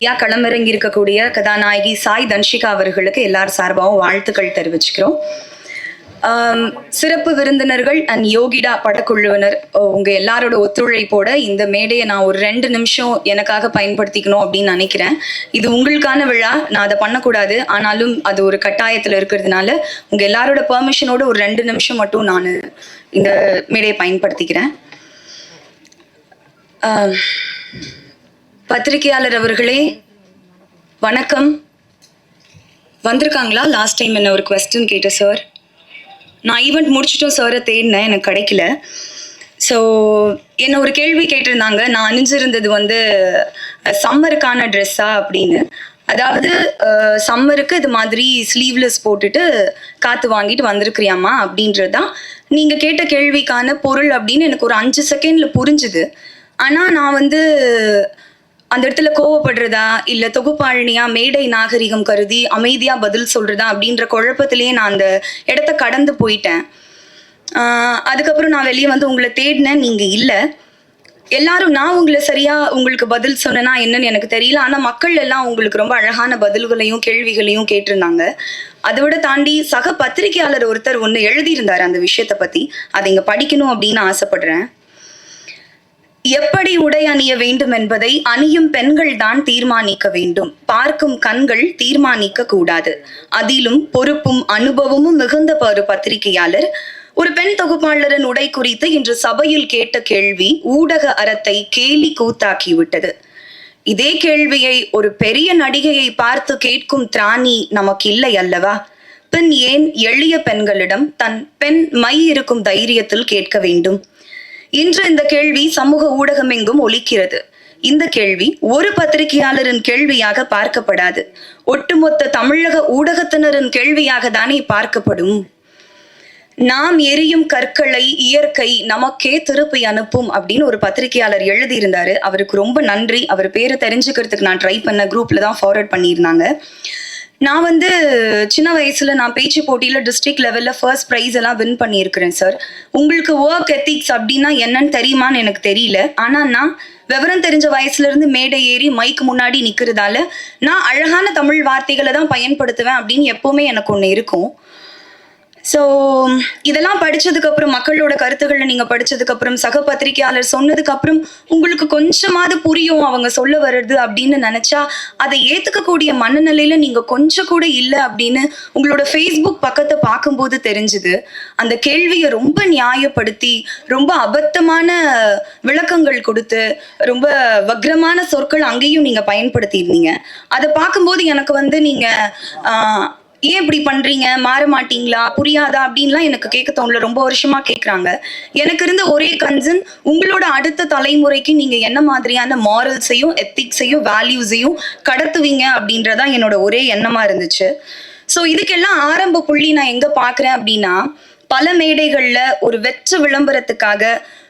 யா களமிறங்கி இருக்கக்கூடிய கதாநாயகி சாய் தன்ஷிகா அவர்களுக்கு எல்லார் சார்பாகவும் வாழ்த்துக்கள் தெரிவிச்சுக்கிறோம். சிறப்பு விருந்தினர்கள் அண்ட் யோகிடா படக்குழுவினர். ஓ, உங்க எல்லாரோட ஒத்துழைப்போட இந்த மேடையை நான் ஒரு ரெண்டு நிமிஷம் எனக்காக பயன்படுத்திக்கணும் அப்படின்னு நினைக்கிறேன். இது உங்களுக்கான விழா நான் அதை பண்ணக்கூடாது. ஆனாலும் அது ஒரு கட்டாயத்தில் இருக்கிறதுனால உங்க எல்லாரோட பெர்மிஷனோட ஒரு ரெண்டு நிமிஷம் மட்டும் நான் இந்த மேடையை பயன்படுத்திக்கிறேன். பத்திரிகையாளர் அவர்களே வணக்கம். வந்திருக்காங்களா? லாஸ்ட் டைம் என்ன ஒரு கொஸ்டின் கேட்ட சார் நான் ஈவெண்ட் முடிச்சிட்டோம் சாரை தேடினேன் எனக்கு கிடைக்கல. ஸோ என்ன ஒரு கேள்வி கேட்டிருந்தாங்க நான் அணிஞ்சிருந்தது வந்து சம்மருக்கான ட்ரெஸ்ஸா அப்படின்னு. அதாவது சம்மருக்கு இது மாதிரி ஸ்லீவ்லெஸ் போட்டுட்டு காற்று வாங்கிட்டு வந்திருக்கிறியாம்மா அப்படின்றது தான் நீங்கள் கேட்ட கேள்விக்கான பொருள் அப்படின்னு எனக்கு ஒரு அஞ்சு செகண்டில் புரிஞ்சுது. ஆனால் நான் வந்து அந்த இடத்துல கோவப்படுறதா இல்ல தொகுப்பாளினியா மேடை நாகரிகம் கருதி அமைதியா பதில் சொல்றதா அப்படின்ற குழப்பத்திலேயே நான் அந்த இடத்த கடந்து போயிட்டேன். அதுக்கப்புறம் நான் வெளியே வந்து உங்களை தேடினேன் நீங்க இல்ல. எல்லாரும் நான் உங்களை சரியா உங்களுக்கு பதில் சொன்னேன்னா என்னன்னு எனக்கு தெரியல. ஆனா மக்கள் எல்லாம் உங்களுக்கு ரொம்ப அழகான பதில்களையும் கேள்விகளையும் கேட்டிருந்தாங்க. அதை விட தாண்டி சக பத்திரிகையாளர் ஒருத்தர் ஒன்று எழுதியிருந்தார் அந்த விஷயத்தை பத்தி. அதை இங்க படிக்கணும் அப்படின்னு ஆசைப்படுறேன். எப்படி உடை அணிய வேண்டும் என்பதை அணியும் பெண்கள் தான் தீர்மானிக்க வேண்டும். பார்க்கும் கண்கள் தீர்மானிக்க கூடாது. அதிலும் பொறுப்பும் அனுபவமும் மிகுந்த ஒரு பத்திரிகையாளர். ஒரு பெண் தொகுப்பாளரின் உடை குறித்து இன்று சபையில் கேட்ட கேள்வி ஊடக அறத்தை கேலி கூத்தாக்கிவிட்டது. இதே கேள்வியை ஒரு பெரிய நடிகையை பார்த்து கேட்கும் திராணி நமக்கு இல்லை அல்லவா? பின் ஏன் எளிய பெண்களிடம் தன் பெண் மை இருக்கும் தைரியத்தில் கேட்க வேண்டும்? இன்று இந்த கேள்வி சமூக ஊடகம் எங்கும் ஒலிக்கிறது. இந்த கேள்வி ஒரு பத்திரிகையாளரின் கேள்வியாக பார்க்கப்படாது. ஒட்டுமொத்த தமிழக ஊடகத்தினரின் கேள்வியாக தானே பார்க்கப்படும். நாம் எரியும் கற்களை இயற்கை நமக்கே திருப்பி அனுப்பும் அப்படின்னு ஒரு பத்திரிகையாளர் எழுதியிருந்தாரு. அவருக்கு ரொம்ப நன்றி. அவர் பேரை தெரிஞ்சுக்கிறதுக்கு நான் ட்ரை பண்ண குரூப்ல தான் ஃபார்வர்ட் பண்ணியிருந்தாங்க. நான் வந்து சின்ன வயசுல நான் பேச்சு போட்டியில டிஸ்ட்ரிக்ட் லெவல்ல ஃபர்ஸ்ட் ப்ரைஸ் எல்லாம் வின் பண்ணியிருக்கிறேன் சார் உங்களுக்கு ஒர்க் எத்திக்ஸ் அப்படின்னா என்னன்னு தெரியுமான்னு எனக்கு தெரியல. ஆனா நான் விவரம் தெரிஞ்ச வயசுல இருந்து மேடை ஏறி மைக் முன்னாடி நிக்கிறதால நான் அழகான தமிழ் வார்த்தைகளை தான் பயன்படுத்துவேன் அப்படின்னு எப்பவுமே எனக்கு ஒன்று இருக்கும். ஸோ இதெல்லாம் படிச்சதுக்கு அப்புறம் மக்களோட கருத்துக்களை நீங்கள் படிச்சதுக்கு அப்புறம் சக பத்திரிகையாளர் சொன்னதுக்கு அப்புறம் உங்களுக்கு கொஞ்சமாவது புரியும் அவங்க சொல்ல வர்றது அப்படின்னு நினச்சா அதை ஏற்றுக்கக்கூடிய மனநிலையில் நீங்கள் கொஞ்சம் கூட இல்லை அப்படின்னு உங்களோட ஃபேஸ்புக் பக்கத்தை பார்க்கும்போது தெரிஞ்சுது. அந்த கேள்வியை ரொம்ப நியாயப்படுத்தி ரொம்ப அபத்தமான விளக்கங்கள் கொடுத்து ரொம்ப வக்ரமான சொற்கள் அங்கேயும் நீங்கள் பயன்படுத்தியிருந்தீங்க. அதை பார்க்கும்போது எனக்கு வந்து நீங்கள் ஏன் இப்படி பண்றீங்க? மாற மாட்டீங்களா? புரியாதா? அப்படின்லாம் எனக்கு கேட்க தோணல ரொம்ப வருஷமா கேக்குறாங்க. எனக்கு இருந்த ஒரே கன்சர்ன் உங்களோட அடுத்த தலைமுறைக்கு நீங்க என்ன மாதிரியான மாரல்ஸையும் எத்திக்ஸையும் வேல்யூஸையும் கடத்துவீங்க அப்படின்றதா என்னோட ஒரே எண்ணமா இருந்துச்சு. ஸோ இதுக்கெல்லாம் ஆரம்ப புள்ளி நான் எங்க பாக்குறேன் அப்படின்னா பல மேடைகள்ல ஒரு வெற்ற விளம்பரத்துக்காக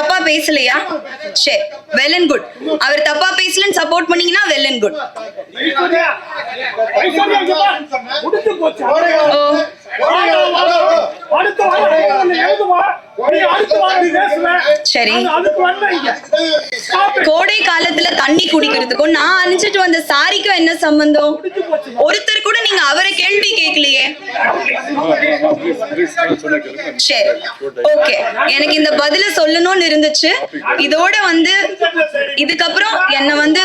தப்பா பேசலையா? சரி வெல் அண்ட் குட் அவர் தப்பா பேசலன்னு சப்போர்ட் பண்ணீங்கன்னா வெல் அண்ட் குட். ஓ. சரி. கோடை காலத்துல தண்ணி குடிக்கிறதுக்கும் நான் அணிஞ்சிட்டு வந்த சாரிக்கும் என்ன சம்பந்தம்? ஒருத்தர் கூட நீங்க அவரை கேள்வி கேட்கலையே. சரி. ஓகே. எனக்கு இந்த பதில சொல்லணும்னு இருந்துச்சு. இதோட வந்து இதுக்கப்புறம் என்ன வந்து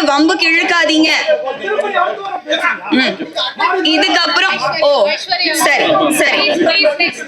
பேசுங்க. ம். இதுக்கப்புறம் ஓ சரி சரி.